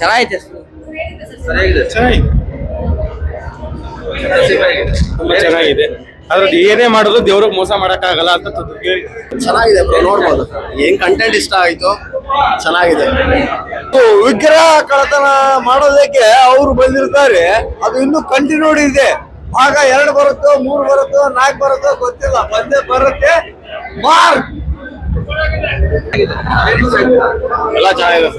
ಚೆನ್ನಾಗಿದೆ. ತುಂಬಾ ಚೆನ್ನಾಗಿದೆ. ಅದ್ರದ್ದು ಏನೇ ಮಾಡೋದು ದೇವ್ರಿಗೆ ಮೋಸ ಮಾಡಕ್ಕಾಗಲ್ಲ ಅಂತ ಚೆನ್ನಾಗಿದೆ ಬ್ರೋ ನೋಡ್ಬೋದು. ಏನ್ ಕಂಟೆಂಟ್ ಇಷ್ಟ ಆಯ್ತು ಚೆನ್ನಾಗಿದೆ. ವಿಗ್ರಹ ಕಳತನ ಮಾಡೋದಕ್ಕೆ ಅವರು ಬಂದಿರ್ತಾರೆ. ಅದು ಇನ್ನೂ ಕಂಟಿನ್ಯೂ ಇದೆ. ಆಗ ಎರಡು ಬರುತ್ತೋ ಮೂರು ಬರುತ್ತೋ ನಾಲ್ಕು ಬರುತ್ತೋ ಗೊತ್ತಿಲ್ಲ. ಬಂದೇ ಬರುತ್ತೆ. ಮಾರ್ಕ್. ಎಲ್ಲ ಚೆನ್ನಾಗಿದೆ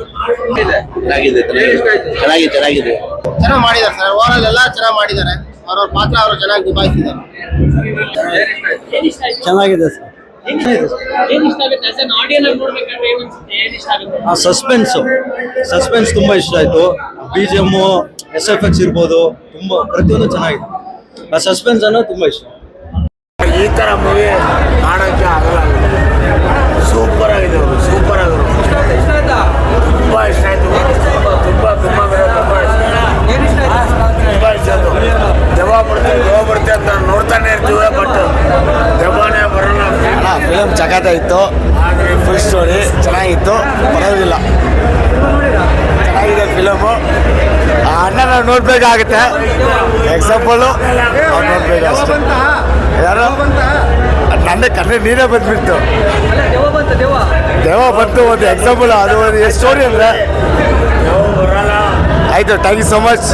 ಚೆನ್ನಾಗಿದೆ ಚೆನ್ನಾಗಿದೆ. ಚೆನ್ನಾಗಿದೆ ಚೆನ್ನಾಗಿ ಮಾಡಿದ್ದಾರೆ ಸರ್. ಓವರಾಲ್ ಎಲ್ಲ ಚೆನ್ನಾಗಿ ಮಾಡಿದ್ದಾರೆ. ಅವ್ರವ್ರ ಪಾತ್ರ ಅವರು ಚೆನ್ನಾಗಿ ನಿಭಾಯಿಸಿದ್ದಾರೆ. ಚೆನ್ನಾಗಿದೆ ಸರ್. ಆ ಸಸ್ಪೆನ್ಸ್ ಸಸ್ಪೆನ್ಸ್ ತುಂಬಾ ಇಷ್ಟ ಆಯ್ತು. B G M S F X ಇರ್ಬೋದು. ತುಂಬಾ ಪ್ರತಿಯೊಂದು ಚೆನ್ನಾಗಿದೆ. ಆ ಸಸ್ಪೆನ್ಸ್ ಅನ್ನೋದು ತುಂಬಾ ಇಷ್ಟ. ಈ ತರ ಮೂವಿ ದೆವ್ವ ಅಂತ ನೋಡ್ತಾನೆ ಇರ್ತೀವಿ ಬಟ್ ದೆವ್ವನೇ ಬರಲ್ಲ ಫಿಲಮ್ ಇತ್ತು. ಫುಲ್ ಸ್ಟೋರಿ ಚೆನ್ನಾಗಿತ್ತು. ಬರೋದಿಲ್ಲ. ಚೆನ್ನಾಗಿದೆ ಫಿಲಮು ಅಣ್ಣ ನಾವು ನೋಡ್ಬೇಕಾಗುತ್ತೆ. ಎಕ್ಸಾಂಪಲು ಅವ್ರು ನೋಡ್ಬೇಕು ಅಷ್ಟೇ ಯಾರು? ನನ್ನ ಕಣ್ಣೆ ನೀರೇ ಬಂದ್ಬಿಡ್ತು. ದೇವ ಬಂತು ಒಂದು ಎಕ್ಸಾಂಪಲ್ ಅದು ಒಂದು ಸ್ಟೋರಿ ಅಂದರೆ. ಆಯಿತು ಥ್ಯಾಂಕ್ ಯು ಸೊ ಮಚ್